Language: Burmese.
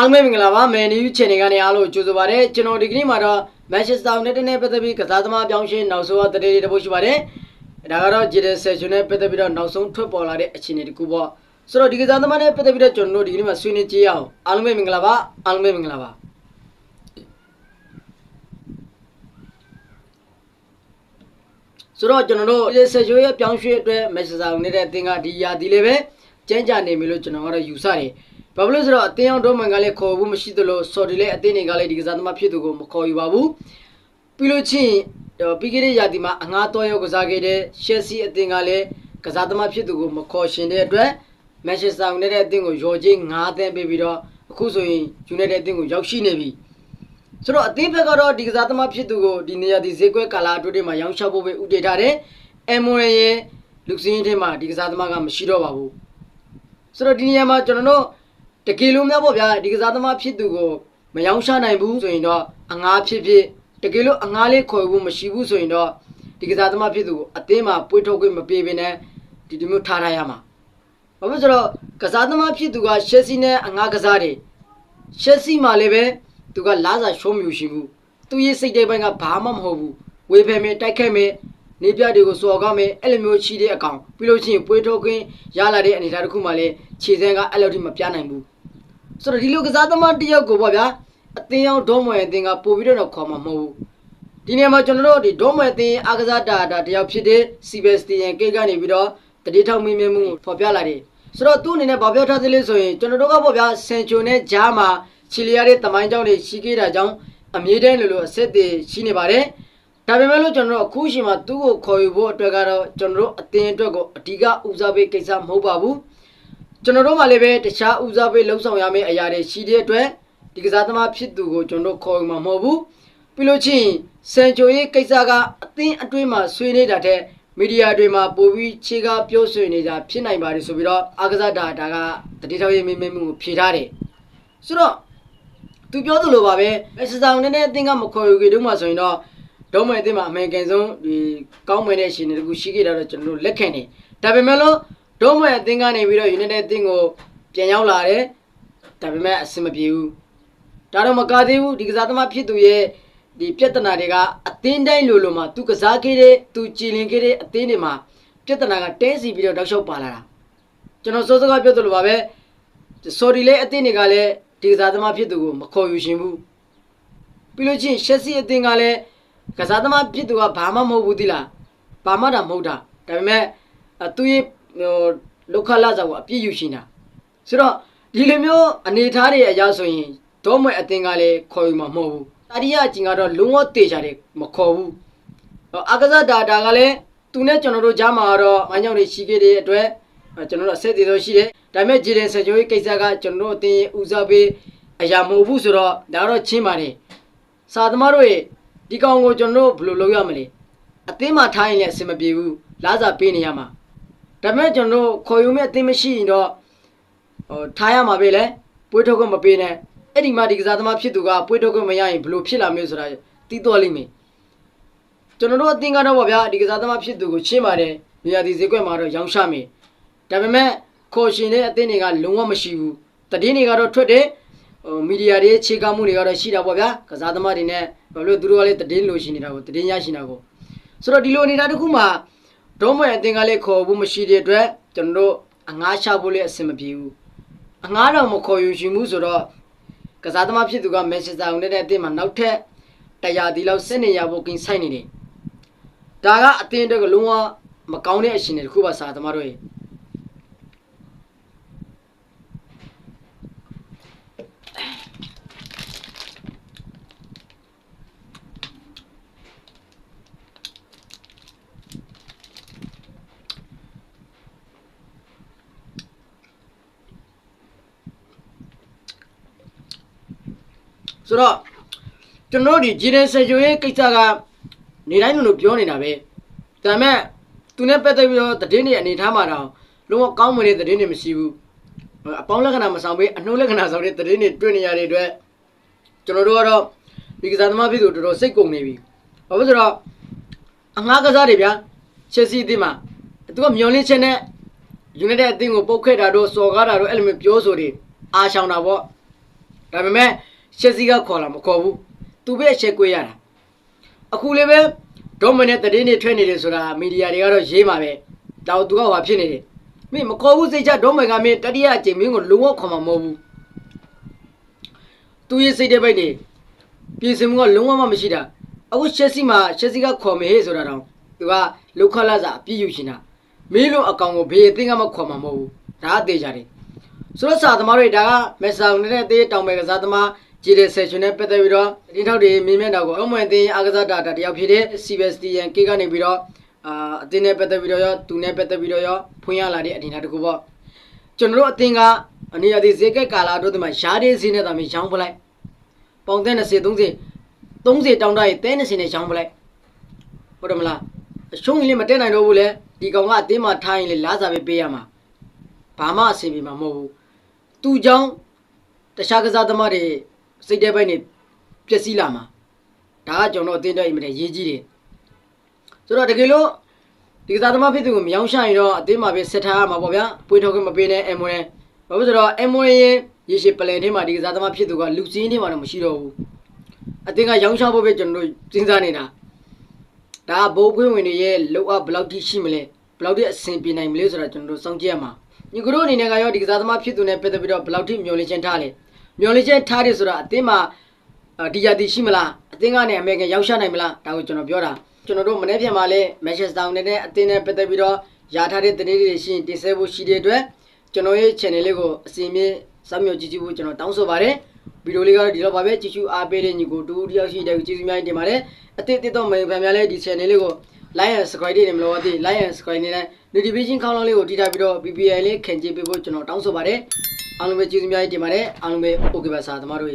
အားလုံးပဲမင်္ဂလာပါမယ်နယူးချန်နယ်ကနေအားလုံးကြိုဆိုပါရစေကျွန်တော်ဒီကနေ့မှာတော့ Manchester United နဲ့ပတ်သက်ပြီးကစားသမားပြောင်းရှင်းနောက်ဆုံးအသတင်းလေးတစ်ပုဒ်ရှိပါတယ်ဒါကတော့ Jadon Sancho နဲ့ပတ်သက်ပြီးတော့နောက်ဆုံးထွက်ပေါ်လာတဲ့အခြေအနေတစ်ခုပေါ့ဆိုတော့ဒီကစားသမားနဲ့ပတ်သက်ပြီးတော့ကျွန်တော်တို့ဒီကနေ့မှာဆွေးနွေးကြည့်ရအောင်အားလုံးပဲမင်္ဂလာပါအားလုံးပဲမင်္ဂလာပါဆိုတော့ကျွန်တော်တို့ဒီဆက်ချိုးရဲ့ပြောင်းရွှေ့အတွက် Manchester United အသင်းကဒီယာဒီလေးပဲကျန်းကြနေပြီလို့ကျွန်တော်ကတော့ယူဆတယ်။ ဘာဖြစ်လို့လဲဆိုတော့အသင်းအောင်ဒိုမန်ကလည်းခေါ်ဘူးမရှိသလိုဆော်ဒီလည်းအသင်းတွေကလည်းဒီကစားသမားဖြစ်သူကိုမခေါ်ယူပါဘူး။ပြီးလို့ချင်းပြီးခဲ့တဲ့ယာဒီမှာအငားတော်ရောက်ကစားခဲ့တဲ့ရှယ်ဆီအသင်းကလည်းကစားသမားဖြစ်သူကိုမခေါ်ရှင်တဲ့အတွက် Manchester United အသင်းကိုရော်ချင်း9သန်းပေးပြီးတော့အခုဆိုရင် United အသင်းကိုရောက်ရှိနေပြီ။ဆိုတော့အသင်းဘက်ကတော့ဒီကစားသမားဖြစ်သူကိုဒီနေရာဒီဈေးကွက်ကာလာအတွင်းတွေမှာရောင်းချဖို့ပဲဥတည်ထားတယ်။အမ်မိုရရဲ့လူစင်းထဲမှာဒီကစားသမားကမရှိတော့ပါဘူး။ဆိုတော့ဒီနေရာမှာကျွန်တော်တို့ တကယ်လို့များပေါ့ဗျာဒီကစားသမားဖြစ်သူကိုမယောင်းချနိုင်ဘူးဆိုရင်တော့အငားဖြစ်ဖြစ်တကယ်လို့အငားလေးခေါ်ဘူးမရှိဘူးဆိုရင်တော့ဒီကစားသမားဖြစ်သူကိုအသင်းမှာပွေးထုတ်ခွင့်မပေးဘဲနဲ့ဒီဒီမျိုးထားထားရမှာဘာဖြစ်ဆိုတော့ကစားသမားဖြစ်သူကရှက်စီနဲ့အငားကစားတယ်ရှက်စီမှာလည်းပဲသူကလာစာရှုံးမြူရှိဘူးသူရဲ့စိတ်တဲ့ဘက်ကဘာမှမဟုတ်ဘူးဝေဖယ်မယ်တိုက်ခတ်မယ်နေပြတွေကိုစော်ကားမယ်အဲ့လိုမျိုးရှိတဲ့အကောင်ပြီးလို့ရှိရင်ပွေးထုတ်ခွင့်ရလာတဲ့အနေအထားတစ်ခုမှလည်းခြေစမ်းကအဲ့လိုထိမပြနိုင်ဘူး ဆိုတော့ဒီလိုကစားသမားတစ်ယောက်ကိုပေါ့ဗျာအသင်းအောင်ဒေါမွယ်အသင်းကပို့ပြီးတော့ခေါ်မှာမဟုတ်ဘူးဒီနေရာမှာကျွန်တော်တို့ဒီဒေါမွယ်အသင်းအားကစားတာတာတစ်ယောက်ဖြစ်တဲ့စီဘက်စတီယန်ကိတ်ကနေပြီးတော့တတိထောက်မင်းမြမှုဖော်ပြလာတယ်ဆိုတော့သူ့အနေနဲ့ဘာပြောထားသလဲဆိုရင်ကျွန်တော်တို့ကပေါ့ဗျာဆန်ချိုနဲ့ဂျားမှာချီလီယာတဲ့တမိုင်းကြောင်းတွေရှိခဲ့တာကြောင့်အမြဲတမ်းလိုလိုအဆက်တွေရှိနေပါတယ်ဒါပေမဲ့လို့ကျွန်တော်တို့အခုရှိမှသူ့ကိုခေါ်ယူဖို့အတွက်ကတော့ကျွန်တော်တို့အသင်းအတွက်ကိုအဓိကဦးစားပေးကိစ္စမဟုတ်ပါဘူး ကျွန်တော်တို့မှလည်းပဲတခြားဦးစားပေးလှုပ်ဆောင်ရမယ့်အရာတွေရှိတဲ့အတွက်ဒီကစားသမားဖြစ်သူကိုကျွန်တော်တို့ခေါ်မှာမဟုတ်ဘူးပြီးလို့ချင်းစန်ချိုရဲ့ကိစ္စကအသင်းအတွင်းမှာဆွေးနေတာတဲ့မီဒီယာတွေမှာပို့ပြီးခြေကားပြောဆိုနေတာဖြစ်နိုင်ပါတယ်ဆိုပြီးတော့အာကစားတာဒါကတတိထောက်ရေးမင်းမင်းမှုကိုဖြေထားတယ်ဆိုတော့သူပြောသလိုပါပဲမက်ဆာနဲ့အသင်းကမခေါ်ယူကြတော့မှဆိုရင်တော့ဒုံးမဲ့အသင်းမှာအမေရိကန်ဆုံးဒီကောင်းမွန်တဲ့ရှင်တွေတကူရှိခဲ့တာတော့ကျွန်တော်တို့လက်ခံတယ်ဒါပေမဲ့လို့ ဒုံးမွဲအသင်းကနေပြီးတော့ United အသင်းကိုပြန်ရောက်လာတယ်ဒါပေမဲ့အဆင်မပြေဘူးဒါတော့မကသေးဘူးဒီကစားသမားဖြစ်သူရဲ့ဒီပြဿနာတွေကအသင်းတိုင်းလိုလိုမှာသူကစားခဲ့တဲ့သူကြည်လင်ခဲ့တဲ့အသင်းတွေမှာပြဿနာကတဲစီပြီးတော့တောက်လျှောက်ပါလာတာကျွန်တော်စောစောကပြောသလိုပါပဲဆော်ဒီလည်းအသင်းတွေကလည်းဒီကစားသမားဖြစ်သူကိုမခေါ်ယူရှင်ဘူးပြီးလို့ချင်းရှက်စီအသင်းကလည်းကစားသမားဖြစ်သူကဘာမှမဟုတ်ဘူးသီလားဘာမှတာမဟုတ်တာဒါပေမဲ့အဲသူရဲ့ဟို လောက်ခလာစားကိုအပြည့်ယူရှင်တာဆိုတော့ဒီလိုမျိုးအနေထားတွေအရာဆိုရင်ဒေါမွဲအတင်ကလည်းခေါ်ယူမှာမဟုတ်ဘူးတာရီယာကျင်ကတော့လုံးဝတေချာတယ်မခေါ်ဘူးအာကစားဒါတာကလည်းသူနဲ့ကျွန်တော်တို့ကြားမှာတော့မိုင်းကြောင်တွေရှိခဲ့တဲ့အတွက်ကျွန်တော်တို့အဆက်အသွယ်တော့ရှိတယ်ဒါပေမဲ့ဂျီဒန်ဆန်ချိုရဲ့ကိစ္စကကျွန်တော်တို့အတင်ဦးစားပေးအရာမဟုတ်ဘူးဆိုတော့ဒါတော့ချင်းပါတယ်စာသမားတို့ရဲ့ဒီကောင်ကိုကျွန်တော်တို့ဘယ်လိုလုပ်ရမလဲအသင်းမှာထားရင်လည်းအဆင်မပြေဘူးလားစာပေးနေရမှာ ဒါပေမဲ့ကျွန်တော်တို့ခေါ်ယူမဲ့အသိမရှိရင်တော့ဟိုထားရမှာပဲလေပွေးထုတ်ခွင့်မပေးနဲ့အဲ့ဒီမှာဒီကစားသမားဖြစ်သူကပွေးထုတ်ခွင့်မရရင်ဘယ်လိုဖြစ်လာမလဲဆိုတာတီးတော်လိမ့်မယ်ကျွန်တော်တို့အသင်ကတော့ဗောဗျာဒီကစားသမားဖြစ်သူကိုရှင်းပါတယ်နေရာဒီဈေးကွက်မှာတော့ရောင်းချမယ်ဒါပေမဲ့ခေါ်ရှင်တဲ့အသင်းတွေကလုံးဝမရှိဘူးတည်င်းတွေကတော့ထွက်တယ်ဟိုမီဒီယာတွေခြေကားမှုတွေကတော့ရှိတာပေါ့ဗျာကစားသမားတွေနဲ့ဘာလို့သူတို့ကလည်းတည်င်းလိုရှိနေတာကိုတည်င်းရရှိနေတာကိုဆိုတော့ဒီလိုနေတာတစ်ခုမှာ ဒုံးမွေအတင်ကလေးခေါ်ဖို့မရှိတဲ့အတွက်ကျွန်တော်တို့အငားချဖို့လည်းအဆင်မပြေဘူးအငားတော့မခေါ်ယူရှင်ဘူးဆိုတော့ကစားသမားဖြစ်သူကမန်ချက်စတာယူနိုက်တက်အသင်းမှာနောက်ထပ်တရားဒီလောက်စစ်နေရဖို့ကင်းဆိုင်နေတယ်ဒါကအသင်းအတွက်ကလုံးဝမကောင်းတဲ့အရှင်တွေတစ်ခုပါစာသမားတို့ရေ ဆိုတော့ကျွန်တော်တို့ဒီဂျီဒန်ဆယ်ဂျိုရဲ့ကိစ္စကနေတိုင်းလိုလိုပြောနေတာပဲဒါပေမဲ့သူနဲ့ပတ်သက်ပြီးတော့တည်င်းတွေအနေထားမှာတော့လုံးဝကောင်းမွန်တဲ့တည်င်းတွေမရှိဘူးအပေါင်းလက္ခဏာမဆောင်ပေးအနှုတ်လက္ခဏာဆောင်တဲ့တည်င်းတွေတွေ့နေရတဲ့အတွက်ကျွန်တော်တို့ကတော့ဒီကစားသမားဖြစ်သူတော်တော်စိတ်ကုန်နေပြီဘာလို့ဆိုတော့အငှားကစားတွေဗျာချက်စီအသင်းမှာသူကမျောလင်းချက်နဲ့ United အသင်းကိုပုတ်ခဲ့တာတို့စော်ကားတာတို့အဲ့လိုမျိုးပြောဆိုတွေအားရှောင်တာပေါ့ဒါပေမဲ့ ရှက်စီကခေါ်လာမခေါ်ဘူးသူပဲရှက်ကွေးရတာအခုလေးပဲဒေါမနဲ့တည်င်းနေထွက်နေတယ်ဆိုတာမီဒီယာတွေကတော့ရေးမှာပဲတော့သူကဟောဖြစ်နေတယ်မင်းမခေါ်ဘူးစိတ်ချဒေါမကမင်းတတိယအကြိမ်မင်းကိုလုံးဝခေါ်မှာမဟုတ်ဘူးသူရဲ့စိတ်တဲ့ဘိတ်နေပြည်စင်မှုကလုံးဝမှမရှိတာအခုရှက်စီမှာရှက်စီကခေါ်မေဟေးဆိုတာတော့သူကလောက်ခလာစာအပြည့်ယူရှင်တာမင်းလုံးအကောင်ကိုဘေးအသိကမှခေါ်မှာမဟုတ်ဘူးဒါအသေးကြတယ်ဆိုတော့စာသမားတွေဒါကမက်ဆောင်နေတဲ့သေးတောင်ပဲကစားသမား ဂျီတဲ့ဆက်ရှင်နဲ့ပတ်သက်ပြီးတော့တင်းထောက်တွေမြင်မြတ်တော့ကိုအမွေအတင်းအားကစားတာတယောက်ဖြစ်တဲ့ CBSTN ကေကနေပြီးတော့အာအတင်းနဲ့ပတ်သက်ပြီးတော့ရောသူနဲ့ပတ်သက်ပြီးတော့ရောဖွင့်ရလာတဲ့အနေအထားတစ်ခုပေါ့ကျွန်တော်တို့အတင်းကအနည်းအသေးဈေးကက်ကာလာတို့ဒီမှာရှားတဲ့ဈေးနဲ့တာမျိုးရောင်းပလိုက်ပေါင်တဲ့20 30 30တောင်းတရဲ့တဲ20နဲ့ရောင်းပလိုက်ဟုတ်တယ်မလားအရှုံးရင်လည်းမတက်နိုင်တော့ဘူးလေဒီကောင်ကအတင်းမှာထားရင်လေလားစာပဲပေးရမှာဘာမှအဆင်ပြေမှာမဟုတ်ဘူးသူ့ကြောင့်တခြားကစားသမားတွေ စိတ်တဲ့ဘက်နေပျက်စီးလာမှာဒါကကျွန်တော်အတင်းတော့အိမ်မတဲ့ရေးကြီးတယ်ဆိုတော့တကယ်လို့ဒီကစားသမားဖြစ်သူကိုမယောင်းရှရင်တော့အတင်းမှာပဲဆက်ထားရမှာပေါ့ဗျာပွေထောက်ခွင့်မပေးနဲ့အမ်မိုရဲဘာလို့ဆိုတော့အမ်မိုရဲရဲ့ရေရှည်ပလန်ထဲမှာဒီကစားသမားဖြစ်သူကလူစင်းထဲမှာတော့မရှိတော့ဘူးအတင်းကယောင်းရှဖို့ပဲကျွန်တော်တို့စဉ်းစားနေတာဒါကဘိုးခွင့်ဝင်တွေရဲ့လောက်အဘယ်လောက်ထိရှိမလဲဘယ်လောက်ထိအဆင်ပြေနိုင်မလဲဆိုတာကျွန်တော်တို့စောင့်ကြည့်ရမှာညီကတို့အနေနဲ့ကရောဒီကစားသမားဖြစ်သူနဲ့ပတ်သက်ပြီးတော့ဘယ်လောက်ထိမျောလင့်ချင်းထားလဲ မျောလင့်ချင်းထားတယ်ဆိုတာအသင်းမှာအာဒီယာတီရှိမလားအသင်းကနေအမေရိကန်ရောက်ရှနိုင်မလားဒါကိုကျွန်တော်ပြောတာကျွန်တော်တို့မနေ့ပြန်မှာလဲမန်ချက်စတာနဲ့တဲ့အသင်းနဲ့ပတ်သက်ပြီးတော့ယာထားတဲ့တနေ့တွေရှိရင်တင်ဆက်ဖို့ရှိတဲ့အတွက်ကျွန်တော်ရဲ့ channel လေးကိုအစီအမင်းစမ်းမြော်ကြည့်ကြည့်ဖို့ကျွန်တော်တောင်းဆိုပါတယ်ဗီဒီယိုလေးကတော့ဒီလောက်ပါပဲကြည့်ရှုအားပေးတဲ့ညီကိုတူတယောက်ရှိတဲ့ကျေးဇူးများတင်ပါတယ်အသစ်တစ်တော့မန်ဖန်များလဲဒီ channel လေးကို like and subscribe တွေမလို့အသိ like and subscribe နဲ့ notification ခေါင်းလောင်းလေးကိုထိထားပြီးတော့ BPL လေးခင်ကြည့်ပေးဖို့ကျွန်တော်တောင်းဆိုပါတယ် အားလုံးပဲကျေးဇူးများတင်ပါတယ်အားလုံးပဲ okay ပါစာသမားတို့